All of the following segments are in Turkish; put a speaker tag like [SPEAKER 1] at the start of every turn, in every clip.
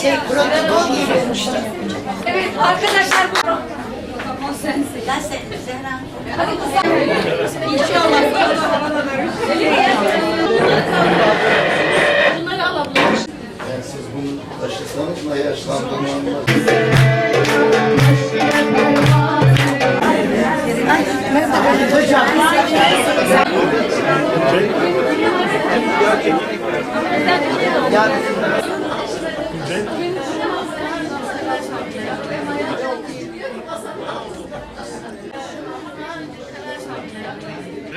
[SPEAKER 1] Şey, protokol geliyormuş.
[SPEAKER 2] Evet arkadaşlar bu
[SPEAKER 1] Ben se- Zehra.
[SPEAKER 2] bunları alalım.
[SPEAKER 3] Yani siz bunu taşısanız da yaşlandırmanız.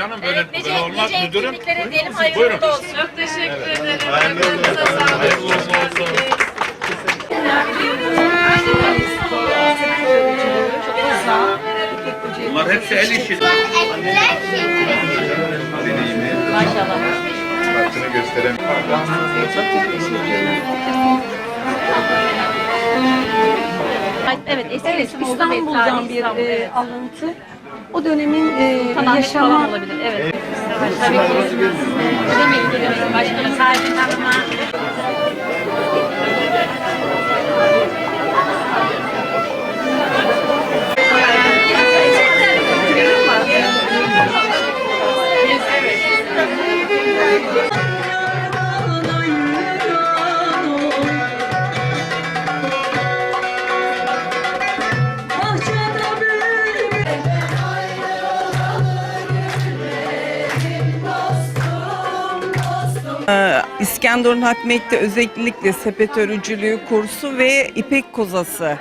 [SPEAKER 4] Canım böyle,
[SPEAKER 2] Evet, nice,
[SPEAKER 4] böyle olmaz
[SPEAKER 2] nice
[SPEAKER 4] müdürüm.
[SPEAKER 2] diyelim hayırlı
[SPEAKER 4] Buyurun.
[SPEAKER 2] olsun.
[SPEAKER 5] Çok teşekkür ederim.
[SPEAKER 4] Hayırlı olsun. Hayırlı olsun. Bunlar hepsi el işi.
[SPEAKER 2] Maşallah.
[SPEAKER 3] Baktığını gösteremiyorum.
[SPEAKER 2] Evet eski
[SPEAKER 6] Evet,
[SPEAKER 2] resim oldu.
[SPEAKER 6] İstanbul'dan bir e,
[SPEAKER 2] evet.
[SPEAKER 6] alıntı. O dönemin e,
[SPEAKER 2] Tamamen
[SPEAKER 6] yaşama
[SPEAKER 2] falan olabilir. Evet. Tabii ki. Demeyin
[SPEAKER 7] İskenderun Hatmek'te özellikle sepet örücülüğü kursu ve ipek kozası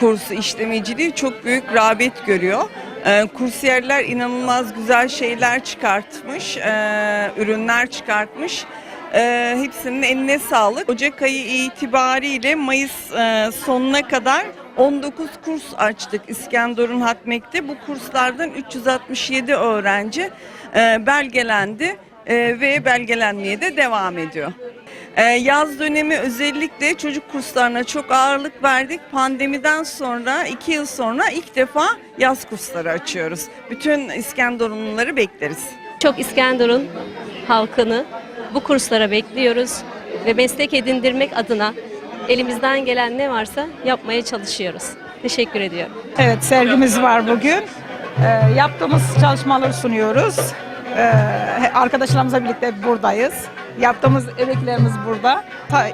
[SPEAKER 7] kursu işlemeciliği çok büyük rağbet görüyor. Ee, kursiyerler inanılmaz güzel şeyler çıkartmış, ee, ürünler çıkartmış. Ee, hepsinin eline sağlık. Ocak ayı itibariyle Mayıs e, sonuna kadar 19 kurs açtık İskenderun Hatmek'te. Bu kurslardan 367 öğrenci e, belgelendi e, ve belgelenmeye de devam ediyor. E, yaz dönemi özellikle çocuk kurslarına çok ağırlık verdik. Pandemiden sonra, iki yıl sonra ilk defa yaz kursları açıyoruz. Bütün İskenderunluları bekleriz.
[SPEAKER 8] Çok İskenderun halkını bu kurslara bekliyoruz ve meslek edindirmek adına elimizden gelen ne varsa yapmaya çalışıyoruz. Teşekkür ediyorum.
[SPEAKER 9] Evet sergimiz var bugün. Ee, yaptığımız çalışmaları sunuyoruz. Ee, arkadaşlarımızla birlikte buradayız. Yaptığımız emeklerimiz burada.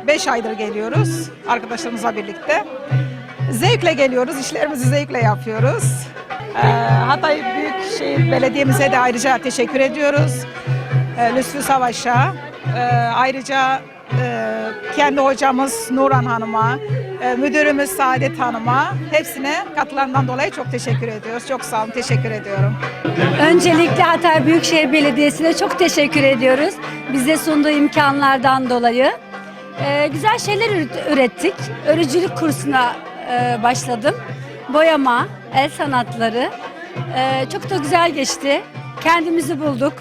[SPEAKER 9] 5 aydır geliyoruz arkadaşlarımızla birlikte. Zevkle geliyoruz, işlerimizi zevkle yapıyoruz. Ee, Hatay Büyükşehir Belediye'mize de ayrıca teşekkür ediyoruz. Ee, Lütfü Savaş'a, ee, ayrıca ee, kendi hocamız Nuran Hanım'a, e, müdürümüz Saadet Hanım'a hepsine katılarından dolayı çok teşekkür ediyoruz. Çok sağ olun, teşekkür ediyorum.
[SPEAKER 6] Öncelikle Hatay Büyükşehir Belediyesi'ne çok teşekkür ediyoruz. Bize sunduğu imkanlardan dolayı. E, güzel şeyler üret- ürettik. Örücülük kursuna e, başladım. Boyama, el sanatları. E, çok da güzel geçti. Kendimizi bulduk.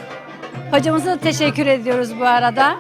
[SPEAKER 6] Hocamıza da teşekkür ediyoruz bu arada.